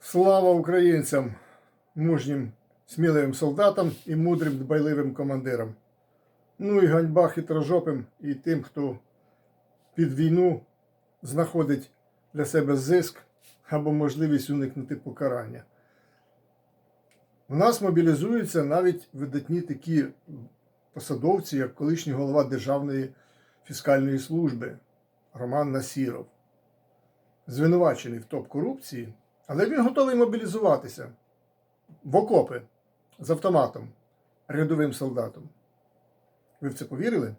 Слава українцям, мужнім, сміливим солдатам і мудрим дбайливим командирам. Ну і ганьба хитрожопим і тим, хто під війну знаходить для себе зиск або можливість уникнути покарання. У нас мобілізуються навіть видатні такі посадовці, як колишній голова Державної фіскальної служби Роман Насіров, звинувачений в топ-корупції, але він готовий мобілізуватися в окопи з автоматом, рядовим солдатом. Ви в це повірили?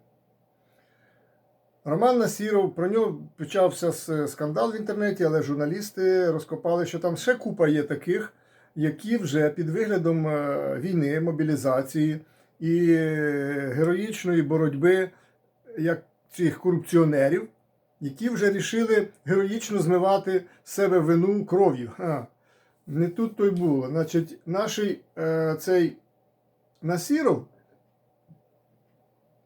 Роман Насіров, про нього почався скандал в інтернеті, але журналісти розкопали, що там ще купа є таких, які вже під виглядом е, війни, мобілізації і е, героїчної боротьби як цих корупціонерів, які вже рішили героїчно змивати з себе вину кров'ю. Не тут то й було. Значить, наш е, цей Насіров,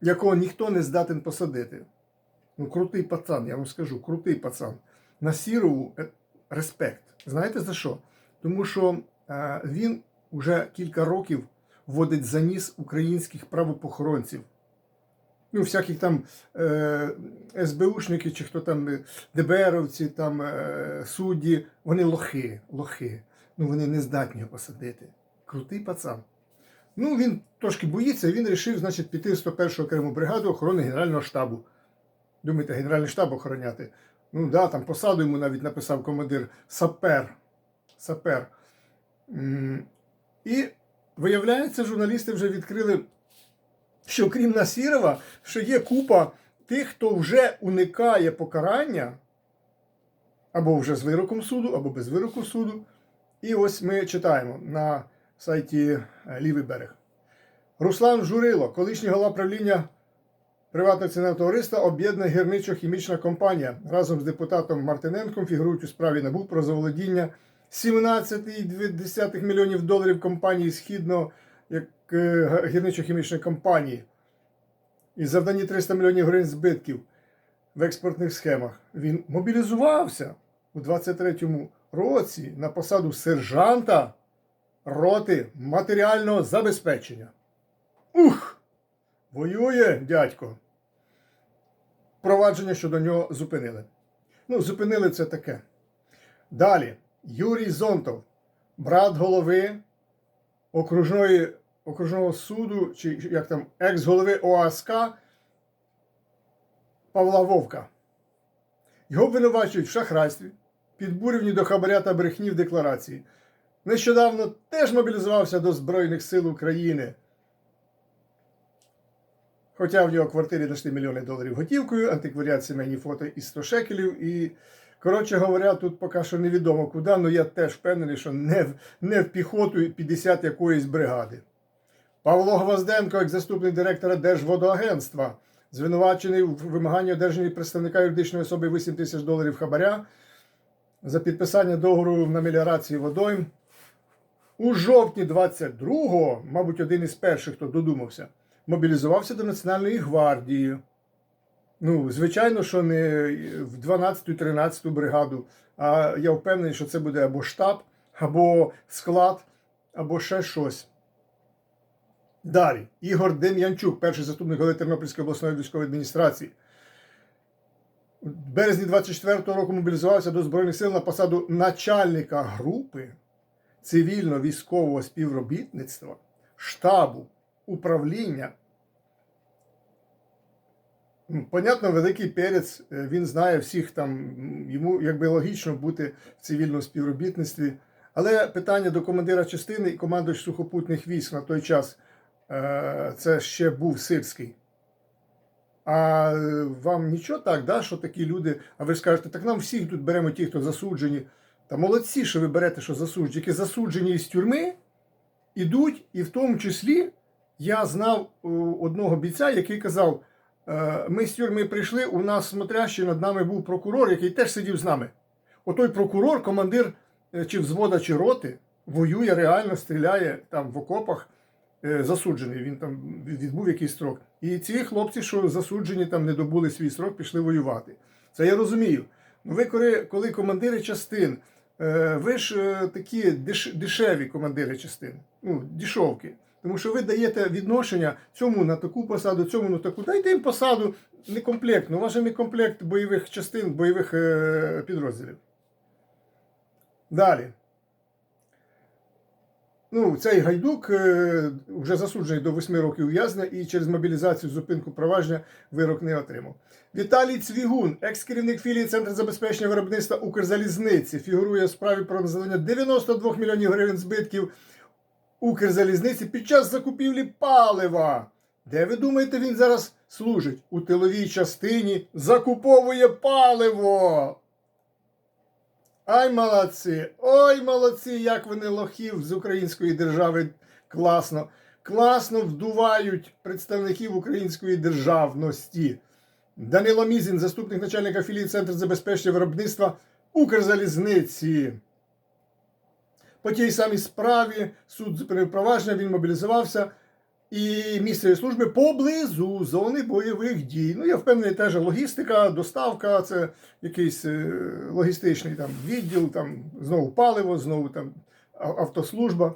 якого ніхто не здатен посадити. Ну, крутий пацан, я вам скажу, крутий пацан. Насірову е, респект. Знаєте за що? Тому що е, він вже кілька років вводить за ніс українських правопохоронців. Ну, всяких там е, СБУшники, чи хто там е, ДБРовці, там е, судді, вони лохи, лохи. Ну, вони не здатні його посадити. Крутий пацан. Ну, він трошки боїться, він вирішив, значить, піти в 101 окрему бригаду охорони Генерального штабу. Думаєте, Генеральний штаб охороняти? Ну да, там посаду йому навіть написав командир Сапер. Сапер. І виявляється, журналісти вже відкрили, що крім Насірова, що є купа тих, хто вже уникає покарання, або вже з вироком суду, або без вироку суду. І ось ми читаємо на сайті е, Лівий берег. Руслан Журило, колишній голова правління Приватне акціонерне товариство об'єднана гірничо-хімічна компанія разом з депутатом Мартиненком фігурують у справі НАБУ про заволодіння 17,2 мільйонів доларів компанії Східно як е, гірничо-хімічної компанії і завдані 300 мільйонів гривень збитків в експортних схемах. Він мобілізувався у 23-му році на посаду сержанта роти матеріального забезпечення. Ух! Воює дядько. Провадження щодо нього зупинили. Ну, зупинили це таке. Далі. Юрій Зонтов, брат голови окружної, окружного суду, чи як там, екс-голови ОАСК Павла Вовка. Його обвинувачують в шахрайстві, підбурюванні до хабаря та брехні в декларації. Нещодавно теж мобілізувався до Збройних сил України. Хоча в нього в квартирі знайшли мільйони доларів готівкою, антикваріат сімейні фото із 100 шекелів. І, коротше говоря, тут поки що невідомо куди, але я теж впевнений, що не в, не в піхоту 50 якоїсь бригади. Павло Гвозденко, як заступник директора Держводоагентства, звинувачений в вимаганні одержання представника юридичної особи 8 тисяч доларів хабаря за підписання договору на меліорації водойм. У жовтні 22-го, мабуть, один із перших, хто додумався, мобілізувався до Національної гвардії. Ну, звичайно, що не в 12-ту, 13-ту бригаду, а я впевнений, що це буде або штаб, або склад, або ще щось. Далі. Ігор Дем'янчук, перший заступник голови Тернопільської обласної військової адміністрації. У березні 24-го року мобілізувався до Збройних сил на посаду начальника групи цивільно-військового співробітництва, штабу, управління. Понятно, великий перець, е, він знає всіх там, йому якби логічно бути в цивільному співробітництві. Але питання до командира частини і командуюч сухопутних військ на той час це ще був Сирський. А е, вам нічого так, да, що такі люди, а ви скажете, так нам всіх тут беремо ті, хто засуджені. Та молодці, що ви берете, що засуджені, які засуджені із тюрми, ідуть, і в тому числі я знав е, одного бійця, який казав: е, ми з тюрми прийшли, у нас смотрящий над нами був прокурор, який теж сидів з нами. Отой прокурор, командир е, чи взвода, чи роти, воює реально, стріляє там в окопах, е, засуджений. Він там відбув якийсь строк. І ці хлопці, що засуджені, там не добули свій срок, пішли воювати. Це я розумію. Ну, ви коли, коли командири частин е, ви ж е, такі деш, дешеві командири частин, ну, дешевки. Тому що ви даєте відношення цьому на таку посаду, цьому на таку. Дайте їм посаду не комплектну. У вас же не комплект бойових частин, бойових е, підрозділів. Далі. Ну, цей гайдук е, вже засуджений до 8 років ув'язня і через мобілізацію зупинку провадження вирок не отримав. Віталій Цвігун, екс-керівник філії Центру забезпечення виробництва Укрзалізниці, фігурує в справі про надання 92 мільйонів гривень збитків Укрзалізниці під час закупівлі палива. Де ви думаєте, він зараз служить? У тиловій частині закуповує паливо. Ай, молодці! Ой, молодці, як вони лохів з української держави класно, класно вдувають представників української державності. Данило Мізін, заступник начальника філії Центру забезпечення виробництва Укрзалізниці. По тій самій справі суд провадження, він мобілізувався і місце служби поблизу зони бойових дій. Ну, я впевнений, теж логістика, доставка, це якийсь е, логістичний там відділ, там знову паливо, знову там автослужба.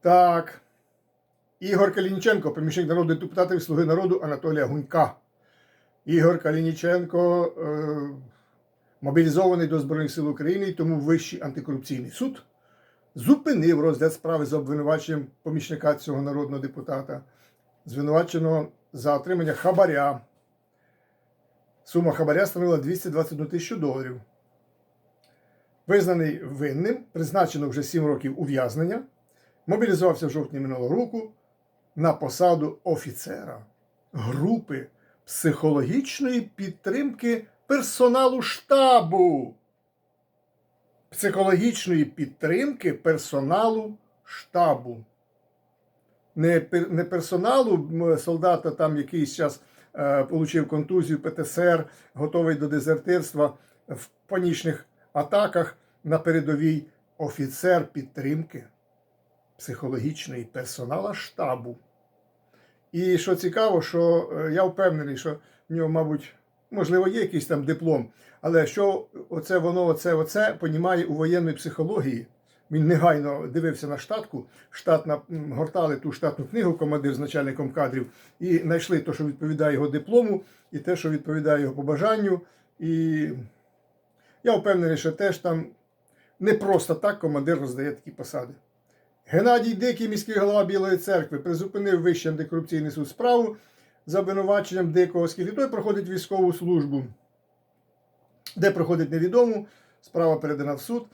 Так. Ігор Калініченко, помічник народного депутата від Слуги народу Анатолія Гунька. Ігор Калініченко е, мобілізований до Збройних сил України, тому Вищий антикорупційний суд зупинив розгляд справи за обвинуваченням помічника цього народного депутата, звинуваченого за отримання хабаря. Сума хабаря становила 221 тисячу доларів. Визнаний винним, призначено вже 7 років ув'язнення, мобілізувався в жовтні минулого року на посаду офіцера групи психологічної підтримки персоналу штабу психологічної підтримки персоналу штабу. Не, не персоналу солдата, там якийсь час е, отримав контузію ПТСР, готовий до дезертирства в панічних атаках на передовій офіцер підтримки психологічної персонала штабу. І що цікаво, що е, я впевнений, що в нього, мабуть, можливо, є якийсь там диплом, але що оце воно, оце, оце понімає у воєнної психології. Він негайно дивився на штатку, штатна гортали ту штатну книгу, командир з начальником кадрів, і знайшли те, що відповідає його диплому, і те, що відповідає його побажанню. І я впевнений, що теж там не просто так командир роздає такі посади. Геннадій Дикий, міський голова Білої церкви, призупинив Вищий антикорупційний суд справу за обвинуваченням Дикого, оскільки той проходить військову службу. Де проходить невідомо, справа передана в суд.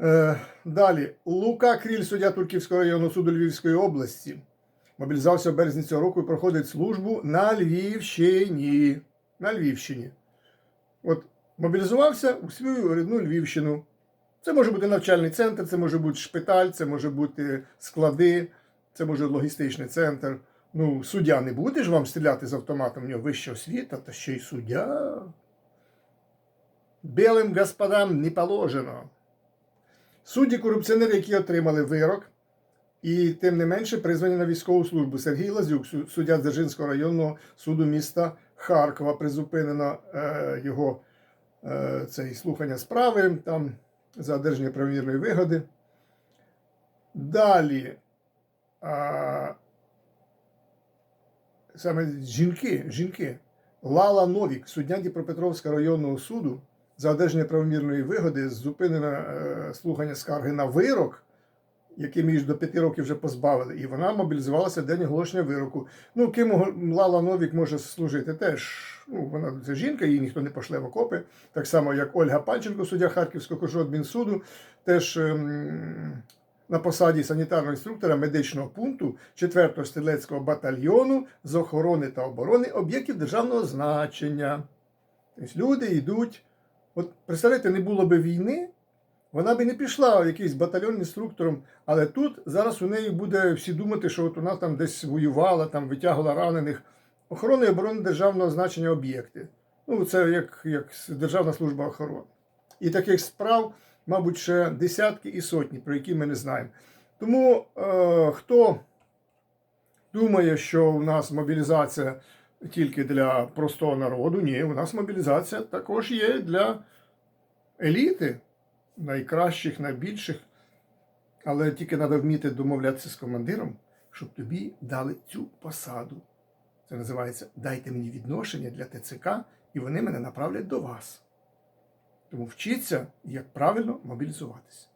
Е, далі. Лука Кріль, суддя Турківського районного суду Львівської області. Мобілізувався в березні цього року і проходить службу на Львівщині. На Львівщині. От мобілізувався у свою рідну Львівщину. Це може бути навчальний центр, це може бути шпиталь, це може бути склади, це може бути логістичний центр. Ну, суддя не буде ж вам стріляти з автоматом, у нього вища освіта, та ще й суддя. Білим господам не положено. Судді корупціонери, які отримали вирок, і тим не менше призвані на військову службу. Сергій Лазюк, суддя Дзержинського районного суду міста Харкова, призупинено е, його е, цей, слухання справи там, за одержання правомірної вигоди. Далі. Саме жінки, жінки. Лала Новік, суддя Дніпропетровського районного суду, за одержання правомірної вигоди зупинено е, слухання скарги на вирок, яким її до п'яти років вже позбавили, і вона мобілізувалася в день оголошення вироку. Ну, ким Лала Новік може служити теж. Ну, вона це жінка, її ніхто не пошле в окопи. Так само, як Ольга Панченко, суддя Харківського Кожодмінсуду, теж ем, на посаді санітарного інструктора медичного пункту 4-го стрілецького батальйону з охорони та оборони об'єктів державного значення. Тобто люди йдуть. От представляєте, не було би війни, вона би не пішла в якийсь батальйон інструктором, але тут зараз у неї буде всі думати, що от вона там десь воювала, там витягувала ранених. Охорони і оборони державного значення об'єкти. Ну, це як, як Державна служба охорони. І таких справ, мабуть, ще десятки і сотні, про які ми не знаємо. Тому е, хто думає, що у нас мобілізація тільки для простого народу, ні, у нас мобілізація також є для еліти, найкращих, найбільших, але тільки треба вміти домовлятися з командиром, щоб тобі дали цю посаду. Це називається Дайте мені відношення для ТЦК, і вони мене направлять до вас. Тому вчіться, як правильно мобілізуватися.